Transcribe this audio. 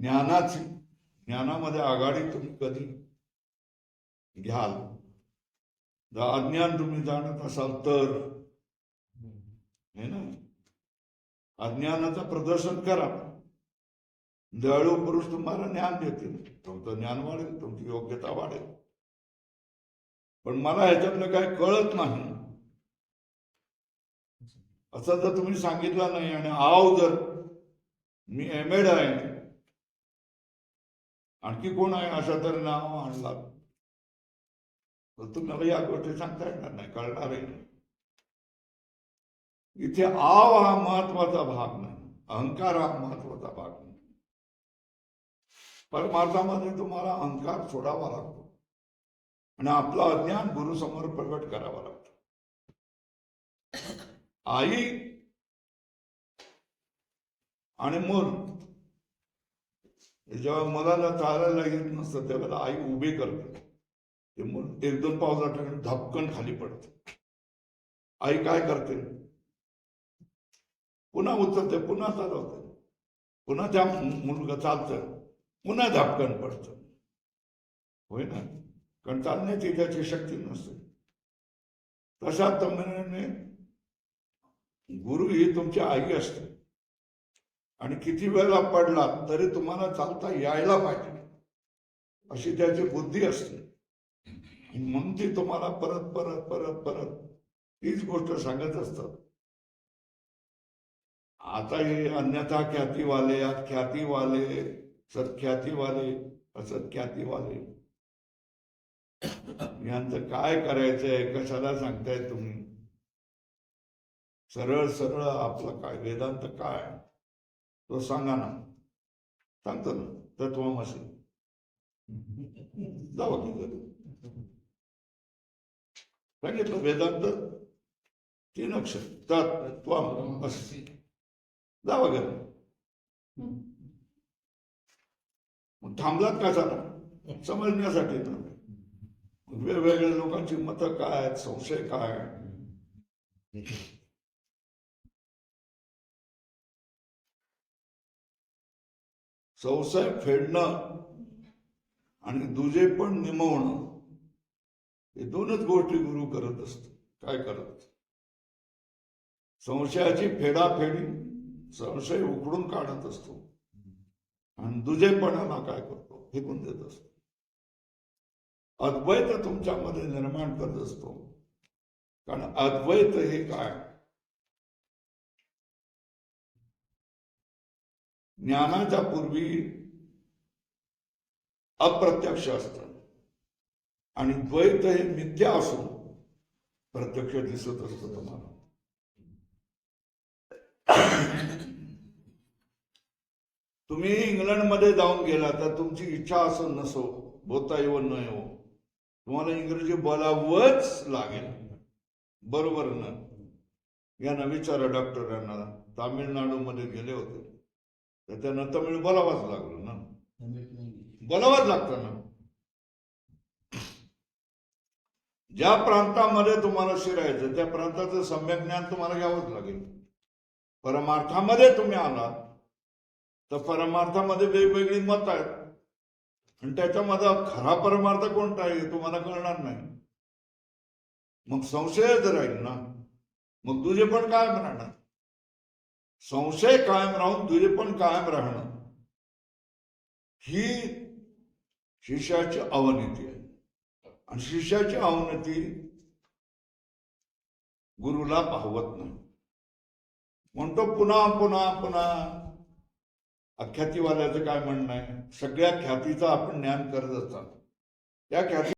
ज्ञानाची ज्ञानामध्ये आघाडी तुम्ही कधी घ्याल? जर अज्ञान तुम्ही जाणत असाल तर. हे ना? अज्ञानाचं प्रदर्शन करा. दयाळू पुरुष तुम्हाला ज्ञान देतील. तुमचं ज्ञान वाढेल तुमची योग्यता वाढेल. पण मला ह्याच्यातलं काही कळत नाही. असं जर तुम्ही सांगितलं नाही. आणि आव जर मी एम एड आहे आणखी कोण आहे अशा तरी नाव आणला तर तुम्हाला या गोष्टी सांगता येणार नाही कळणार आहे. इथे आव हा महत्त्वाचा भाग नाही अहंकार हा महत्त्वाचा भाग नाही. परमार्थामध्ये तुम्हाला अहंकार सोडावा लागतो. आणि आपलं अज्ञान गुरुसमोर प्रकट करावा लागतो. आई आणि मूल जेव्हा मुलाला चालायला येत नसतं तेव्हा आई उभी करते. ते मूल एक दोन पाऊस आठवण धपकन खाली पडते. आई काय करते? पुन्हा उचलते पुन्हा चालवते. पुन्हा त्या मुलगा चालतं पुन्हा धपकन पडतं. होय ना कारण चालण्याची त्याची शक्ती नसते. तशा तम्याने गुरु ही तुमची आई असते. आणि किती वेळेला पडला तरी तुम्हाला चालता यायला पाहिजे. अशी त्याची बुद्धी असते. म्हणून ती तुम्हाला परत परत परत परत तीच गोष्ट सांगत असतात. आता हे अन्यथा ख्यातीवाले ख्यातीवाले सत्ख्यातीवाले असत्ख्यातीवाले यांचं काय करायचंय कशाला सांगताय तुम्ही? सरळ सरळ आपलं काय वेदांत काय? तो सांगा ना सांगतो ना तत्वमसी जावा की घरी सांगितलं वेदांत तीन अक्षर तत्वम असी जावा घरी मग थांबलात का झाला समजण्यासाठी ना. वेगवेगळ्या लोकांची मतं काय आहेत, संशय काय? संशय फेडणं आणि दुजे पण निमवणं हे दोनच गोष्टी गुरु करत असतो काय करत संशयाची फेडाफेडी संशय उकडून काढत असतो. आणि दुजेपणाला काय करतो? फेकून देत असतो. अद्वैत तुमच्यामध्ये निर्माण करत असतो. कारण अद्वैत हे काय? ज्ञानाच्या पूर्वी अप्रत्यक्ष असत. आणि द्वैत हे मिथ्या असून प्रत्यक्ष दिसत असत तुम्हाला. तुम्ही इंग्लंडमध्ये जाऊन गेला तर तुमची इच्छा असो नसो बोलता येऊ न येऊ तुम्हाला इंग्रजी बोलावंच लागेल. बरोबर ना? या विचारा डॉक्टरांना तामिळनाडूमध्ये गेले होते. त्यांना तमिळ बोलावंच लागलं ना. बोलावंच लागतं ना. ज्या प्रांतामध्ये तुम्हाला शिरायचं त्या प्रांताचं सम्यक ज्ञान तुम्हाला घ्यावंच लागेल. परमार्थामध्ये तुम्ही आलात तर परमार्थामध्ये वेगवेगळी मत आहेत. आणि त्याच्यामध्ये खरा परमार्थ कोणता आहे तुम्हाला कळणार नाही. मग संशयच राहील ना. मग तुझे पण कायम राहणार संशय कायम राहून तुझे पण कायम राहणं ही शिष्याची अवनती आहे. आणि शिष्याची अवनती गुरुला पाहवत नाही. म्हणतो पुन्हा पुन्हा पुन्हा अख्यातीवाल्याचं काय म्हणणं आहे? सगळ्या ख्यातीचं आपण ज्ञान करत असतात. त्या ख्याती